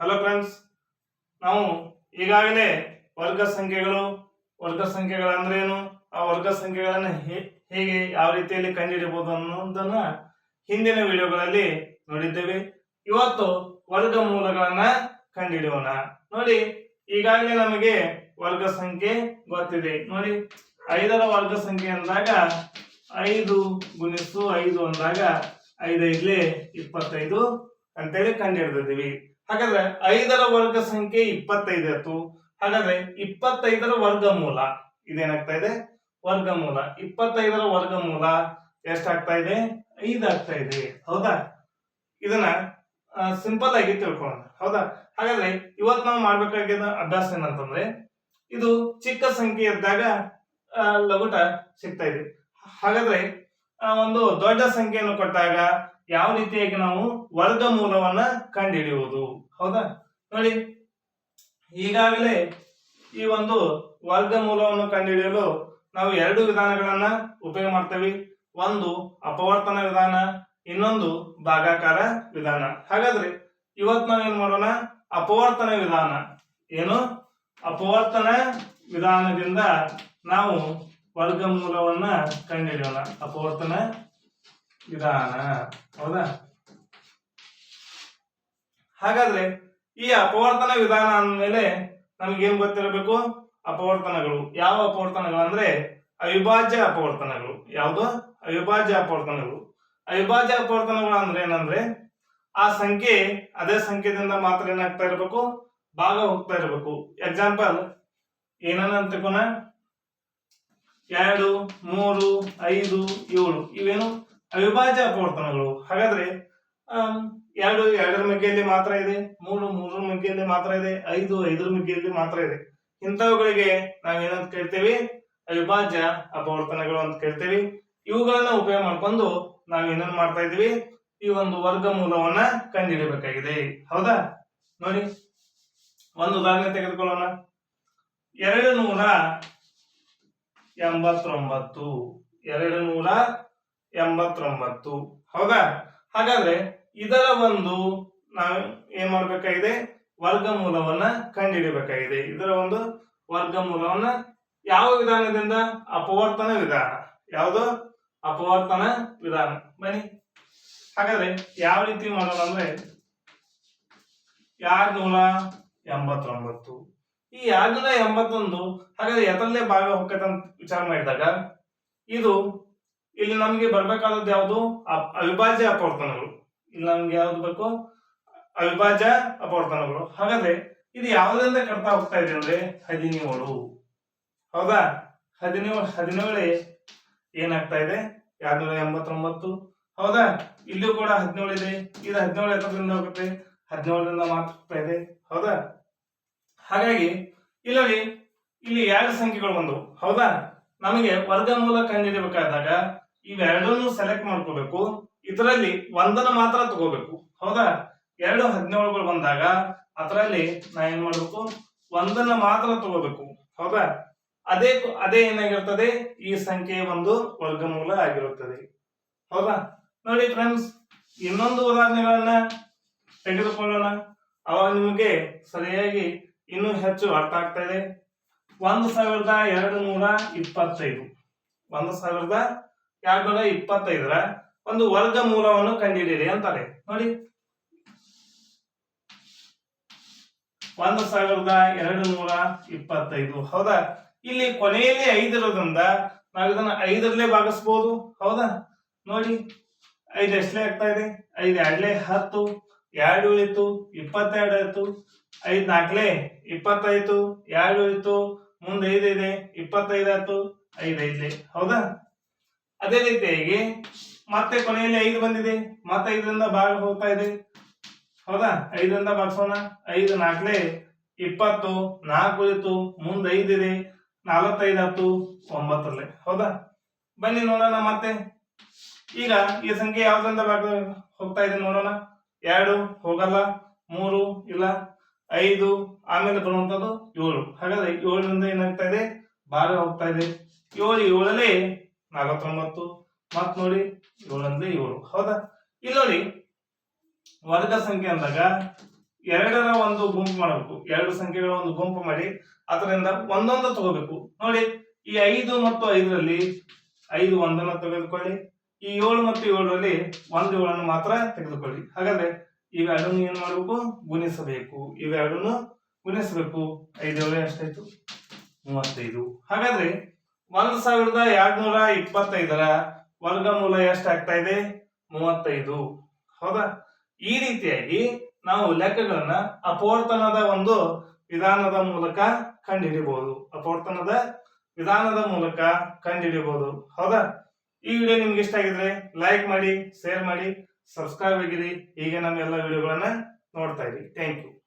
Hello friends ನಾವು ಈಗಾಗಲೇ ವರ್ಗ ಸಂಖ್ಯೆಗಳು ವರ್ಗ ಸಂಖ್ಯೆಗಳು ಅಂದ್ರೆ ಏನು? ಆ ವರ್ಗ ಸಂಖ್ಯೆಗಳನ್ನು ಹೇಗೆ ಯಾವ ರೀತಿಯಲ್ಲಿ ಕಂಡುಹಿಡಿಯಬಹುದು ಅನ್ನೋದನ್ನ ಹಿಂದಿನ ವಿಡಿಯೋಗಳಲ್ಲಿ ನೋಡಿದ್ದೇವೆ. ಇವತ್ತು ವರ್ಗ ಮೂಲಗಳನ್ನ ಕಂಡುಹಿಡಿಯೋಣ. ನೋಡಿ, ಈಗಾಗಲೇ ನಮಗೆ ವರ್ಗ ಸಂಖ್ಯೆ ಗೊತ್ತಿದೆ. ನೋಡಿ, ಐದರ ವರ್ಗ ಸಂಖ್ಯೆ ಅಂದಾಗ ಐದು ಗುಣಿಸು ಐದು ಅಂದಾಗ ಐದೈದ್ಲೆ ಇಪ್ಪತ್ತೈದು. ಅಂತೇಳಿ ಕಂಡುಹಿಡಿದಿದ್ದೀವಿ. ಹಾಗಾದ್ರೆ ಐದರ ವರ್ಗ ಸಂಖ್ಯೆ ಇಪ್ಪತ್ತೈದು ಆಯ್ತು. ಹಾಗಾದ್ರೆ ಇಪ್ಪತ್ತೈದರ ವರ್ಗಮೂಲ ಇದೇನಾಗ್ತಾ ಇದೆ? ವರ್ಗಮೂಲ ಇಪ್ಪತ್ತೈದರ ವರ್ಗಮೂಲ ಎಷ್ಟಾಗ್ತಾ ಇದೆ? ಐದಾಗ್ತಾ ಇದೆ. ಹೌದಾ? ಇದನ್ನ ಸಿಂಪಲ್ ಆಗಿ ತಿಳ್ಕೊಳ್ಳೋಣ. ಹೌದಾ? ಹಾಗಾದ್ರೆ ಇವತ್ತು ನಾವು ಮಾಡ್ಬೇಕಾಗಿದ್ದ ಅಭ್ಯಾಸ ಏನಂತಂದ್ರೆ, ಇದು ಚಿಕ್ಕ ಸಂಖ್ಯೆ ಇದ್ದಾಗ ಲಘುಟ ಸಿಗ್ತಾ ಇದೆ. ಹಾಗಾದ್ರೆ ಒಂದು ದೊಡ್ಡ ಸಂಖ್ಯೆಯನ್ನು ಕೊಟ್ಟಾಗ ಯಾವ ರೀತಿಯಾಗಿ ನಾವು ವರ್ಗ ಮೂಲವನ್ನ ಕಂಡುಹಿಡಿಯುವುದು ಹೌದಾ? ನೋಡಿ, ಈಗಾಗಲೇ ಈ ಒಂದು ವರ್ಗ ಮೂಲವನ್ನು ಕಂಡುಹಿಡಿಯಲು ನಾವು ಎರಡು ವಿಧಾನಗಳನ್ನ ಉಪಯೋಗ ಮಾಡ್ತೇವೆ. ಒಂದು ಅಪವರ್ತನ ವಿಧಾನ, ಇನ್ನೊಂದು ಭಾಗಾಕಾರ ವಿಧಾನ. ಹಾಗಾದ್ರೆ ಇವತ್ತು ನಾವು ಏನ್ ಮಾಡೋಣ? ಅಪವರ್ತನ ವಿಧಾನ. ಏನು? ಅಪವರ್ತನ ವಿಧಾನದಿಂದ ನಾವು ವರ್ಗಮೂಲವನ್ನ ಕಂಡುಹಿಡಿಯೋಣ ಅಪವರ್ತನ ವಿಧಾನ. ಹೌದಾ? ಹಾಗಾದ್ರೆ ಈ ಅಪವರ್ತನ ವಿಧಾನ ಅಂದಮೇಲೆ ನಮ್ಗೇನ್ ಗೊತ್ತಿರಬೇಕು? ಅಪವರ್ತನಗಳು. ಯಾವ ಅಪವರ್ತನಗಳು ಅಂದ್ರೆ ಅವಿಭಾಜ್ಯ ಅಪವರ್ತನಗಳು. ಯಾವುದು? ಅವಿಭಾಜ್ಯ ಅಪವರ್ತನಗಳು. ಅವಿಭಾಜ್ಯ ಅಪವರ್ತನಗಳು ಅಂದ್ರೆ ಏನಂದ್ರೆ ಆ ಸಂಖ್ಯೆ ಅದೇ ಸಂಖ್ಯೆದಿಂದ ಮಾತ್ರ ಏನಾಗ್ತಾ ಇರಬೇಕು? ಭಾಗ ಹೋಗ್ತಾ ಇರಬೇಕು. ಎಕ್ಸಾಂಪಲ್ ಏನನ್ನ ತಿಳ್ಕೊಣ. ಎರಡು, ಮೂರು, ಐದು, ಏಳು. ಇವೇನು? ಅವಿಭಾಜ್ಯ ಅಪವರ್ತನಗಳು ಹಾಗಾದ್ರೆ ಎರಡು, ಎರಡರ ಮಗ್ಗೆಯಲ್ಲಿ ಮಾತ್ರ ಇದೆ, ಮೂರು, ಮೂರರ ಮಗ್ಗೆಯಲ್ಲಿ ಮಾತ್ರ ಇದೆ, ಐದು, ಐದರ ಮಗ್ಗೆಯಲ್ಲಿ ಮಾತ್ರ ಇದೆ. ಇಂಥವುಗಳಿಗೆ ಏನಂತ ಕೇಳ್ತೇವೆ? ಅವಿಭಾಜ್ಯ ಅಪವರ್ತನಗಳು ಅಂತ ಕೇಳ್ತೇವೆ. ಇವುಗಳನ್ನ ಉಪಯೋಗ ಮಾಡ್ಕೊಂಡು ನಾವು ಏನನ್ ಮಾಡ್ತಾ ಇದೀವಿ ಈ ಒಂದು ವರ್ಗ ಮೂಲವನ್ನ ಕಂಡುಹಿಡಿಯಬೇಕಾಗಿದೆ. ಹೌದಾ? ನೋಡಿ, ಒಂದು ಉದಾಹರಣೆ ತೆಗೆದುಕೊಳ್ಳೋಣ. ಎರಡು ನೂರ ಎಂಬತ್ತೊಂಬತ್ತು, ಎರಡು ನೂರ ಎಂಬತ್ತೊಂಬತ್ತು. ಹೌದಾ? ಹಾಗಾದ್ರೆ ಇದರ ಒಂದು ನಾವು ಏನ್ ಮಾಡ್ಬೇಕಾಗಿದೆ? ವರ್ಗಮೂಲವನ್ನ ಕಂಡುಹಿಡಿಯಬೇಕಾಗಿದೆ ಇದರ ಒಂದು ವರ್ಗಮೂಲವನ್ನ ಯಾವ ವಿಧಾನದಿಂದ? ಅಪವರ್ತನ ವಿಧಾನ. ಯಾವುದು? ಅಪವರ್ತನ ವಿಧಾನ. ಬನ್ನಿ. ಹಾಗಾದ್ರೆ ಯಾವ ರೀತಿ ಮಾಡೋಣ ಅಂದ್ರೆ ಎರಡ್ನೂರ ಎಂಬತ್ತೊಂಬತ್ತು? ಈ ಎರಡ್ನೂರ ಎಂಬತ್ತೊಂದು, ಹಾಗಾದ್ರೆ ಎದರಲ್ಲೇ ಭಾಗ ಅಂತ ವಿಚಾರ ಮಾಡಿದಾಗ ಇದು ಇಲ್ಲಿ ನಮಗೆ ಬರ್ಬೇಕಾದದ್ದು ಯಾವುದು? ಅವಿಭಾಜ್ಯ ಅಪವರ್ತನಗಳು. ಇಲ್ಲಿ ನಮ್ಗೆ ಯಾವ್ದು ಬೇಕು? ಅವಿಭಾಜ್ಯ ಅಪವರ್ತನಗಳು. ಹಾಗಾದ್ರೆ ಇದು ಯಾವುದರಿಂದ ಕಟ್ತಾ ಹೋಗ್ತಾ ಇದೆ ಅಂದ್ರೆ ಹದಿನೇಳು. ಹೌದಾ? ಹದಿನೇಳು ಹದಿನೇಳು ಏನಾಗ್ತಾ ಇದೆ? ಎರಡ್ನೂರ ಎಂಬತ್ತೊಂಬತ್ತು. ಹೌದಾ? ಇಲ್ಲೂ ಕೂಡ ಹದಿನೇಳು ಇದೆ. ಇದು ಹದಿನೇಳು ಎತ್ತರದಿಂದ ಹೋಗುತ್ತೆ. ಹದಿನೇಳರಿಂದ ಮಾತ್ರ ಇದೆ. ಹೌದಾ? ಹಾಗಾಗಿ ಇಲ್ಲಿ ಇಲ್ಲಿ ಎರಡು ಸಂಖ್ಯೆಗಳು ಬಂದವು. ಹೌದಾ? ನಮಗೆ ವರ್ಗಮೂಲ ಕಂಡುಹಿಡಿಯಬೇಕಾದಾಗ ಇವೆರಡನ್ನು ಸೆಲೆಕ್ಟ್ ಮಾಡ್ಕೋಬೇಕು. ಇದರಲ್ಲಿ ಒಂದನ್ನು ಮಾತ್ರ ತಗೋಬೇಕು. ಹೌದಾ? ಎರಡು ಹದಿನೇಳುಗಳು ಬಂದಾಗ ಅದರಲ್ಲಿ ನಾ ಏನ್ ಮಾಡ್ಬೇಕು? ಒಂದನ್ನ ಮಾತ್ರ ತಗೋಬೇಕು. ಹೌದಾ? ಅದೇ ಅದೇ ಏನಾಗಿರ್ತದೆ? ಈ ಸಂಖ್ಯೆ ಒಂದು ವರ್ಗಮೂಲ ಆಗಿರುತ್ತದೆ. ಹೌದಾ? ನೋಡಿ ಫ್ರೆಂಡ್ಸ್ ಇನ್ನೊಂದು ಉದಾಹರಣೆಗಳನ್ನ ತೆಗೆದುಕೊಳ್ಳೋಣ. ಅವಾಗ ನಿಮಗೆ ಸರಿಯಾಗಿ ಇನ್ನೂ ಹೆಚ್ಚು ಅರ್ಥ ಆಗ್ತಾ ಇದೆ. ಒಂದು ಸಾವಿರದ ಎರಡು ನೂರ ಇಪ್ಪತ್ತೈದು. ಒಂದು ಸಾವಿರದ ಎರಡು ನೂರ ಇಪ್ಪತ್ತೈದರ ಒಂದು ವರ್ಗಮೂಲವನ್ನು ಕಂಡುಹಿಡಿಯಿರಿ ಅಂತಾರೆ. ನೋಡಿ. ಒಂದು ಸಾವಿರದ ಎರಡು ನೂರ ಇಪ್ಪತ್ತೈದು. ಹೌದಾ? ಇಲ್ಲಿ ಕೊನೆಯಲ್ಲಿ ಐದಿರೋದ್ರಿಂದ ನಾವು ಇದನ್ನ ಐದರಲ್ಲೇ ಭಾಗಿಸ್ಬೋದು. ಹೌದಾ? ನೋಡಿ. ಐದು ಎಷ್ಟಲೇ ಆಗ್ತಾ ಇದೆ? ಐದು ಎರಡ್ಲೆ ಹತ್ತು, ಎರಡು ಉಳಿತು, ಇಪ್ಪತ್ತೆರಡು ಆಯ್ತು. ಐದು ನಾಲ್ಕಲೆ ಇಪ್ಪತ್ತೈದು, ಎರಡು ಉಳಿತು, ಮುಂದೆ ಐದು ಇದೆ, ಇಪ್ಪತ್ತೈದು ಆಯ್ತು, ಐದು ಐದ್ಲೆ. ಹೌದಾ? ಅದೇ ರೀತಿಯಾಗಿ ಮತ್ತೆ ಕೊನೆಯಲ್ಲಿ ಐದು ಬಂದಿದೆ. ಮತ್ತೆ ಐದರಿಂದ ಭಾಗ ಹೋಗ್ತಾ ಇದೆ. ಹೌದಾ? ಐದರಿಂದ ಭಾಗಿಸೋಣ ಐದು ನಾಲ್ಕಲೆ ಇಪ್ಪತ್ತು, ನಾಲ್ಕು ಇತ್ತು, ಮುಂದೆ ಇದೆ. ನಲವತ್ತೈದು ಹತ್ತು, ಒಂಬತ್ತರಲ್ಲೇ. ಹೌದಾ? ಬನ್ನಿ ನೋಡೋಣ ಮತ್ತೆ. ಈಗ ಈ ಸಂಖ್ಯೆ ಯಾವ್ದ್ರಿಂದ ಭಾಗ ಹೋಗ್ತಾ ಇದೆ ನೋಡೋಣ. ಎರಡು, ಹೋಗಲ್ಲ. ಮೂರು, ಇಲ್ಲ. ಐದು, ಆಮೇಲೆ ಬರುವಂತದ್ದು ಏಳು. ಹಾಗಾದ್ರೆ ಏಳರಿಂದ ಏನಾಗ್ತಾ ಇದೆ? ಭಾಗ ಹೋಗ್ತಾ ಇದೆ. ಏಳು ಏಳಲ್ಲಿ ನಲವತ್ತೊಂಬತ್ತು. ಮತ್ ನೋಡಿ ಏಳಂದ್ರೆ ಏಳು. ಹೌದಾ? ಇಲ್ಲಿ ನೋಡಿ, ವರ್ಗ ಸಂಖ್ಯೆ ಅಂದಾಗ ಎರಡರ ಒಂದು ಗುಂಪು ಮಾಡಬೇಕು. ಎರಡು ಸಂಖ್ಯೆಗಳ ಒಂದು ಗುಂಪು ಮಾಡಿ, ಅದರಿಂದ ಒಂದೊಂದು ತಗೋಬೇಕು. ನೋಡಿ, ಈ ಐದು ಮತ್ತು ಐದರಲ್ಲಿ ಐದು ಒಂದನ್ನು ತೆಗೆದುಕೊಳ್ಳಿ. ಈ ಏಳು ಮತ್ತು ಏಳರಲ್ಲಿ ಒಂದು ಏಳನ್ನು ಮಾತ್ರ ತೆಗೆದುಕೊಳ್ಳಿ. ಹಾಗಾದ್ರೆ ಇವೆರಡನ್ನು ಏನ್ ಮಾಡಬೇಕು? ಗುಣಿಸಬೇಕು. ಇವೆರಡನ್ನು ಗುಣಿಸಬೇಕು. ಐದು ಎಷ್ಟಾಯ್ತು? ಮೂವತ್ತೈದು. ಹಾಗಾದ್ರೆ ಒಂದು ಸಾವಿರದ ಎರಡ್ನೂರ ಇಪ್ಪತ್ತೈದರ ವರ್ಗಮೂಲ ಎಷ್ಟಾಗ್ತಾ ಇದೆ? ಮೂವತ್ತೈದು. ಹೌದಾ? ಈ ರೀತಿಯಾಗಿ ನಾವು ಲೆಕ್ಕಗಳನ್ನ ಅಪವರ್ತನದ ಒಂದು ವಿಧಾನದ ಮೂಲಕ ಕಂಡುಹಿಡಿಬಹುದು ಅಪವರ್ತನದ ವಿಧಾನದ ಮೂಲಕ ಕಂಡುಹಿಡಿಬಹುದು ಹೌದಾ? ಈ ವಿಡಿಯೋ ನಿಮ್ಗೆ ಇಷ್ಟ ಆಗಿದ್ರೆ ಲೈಕ್ ಮಾಡಿ, ಶೇರ್ ಮಾಡಿ, ಸಬ್ಸ್ಕ್ರೈಬ್ ಆಗಿರಿ. ಹೀಗೆ ನಮ್ಮ ಎಲ್ಲ ವಿಡಿಯೋಗಳನ್ನ ನೋಡ್ತಾ ಇರಿ. Thank you.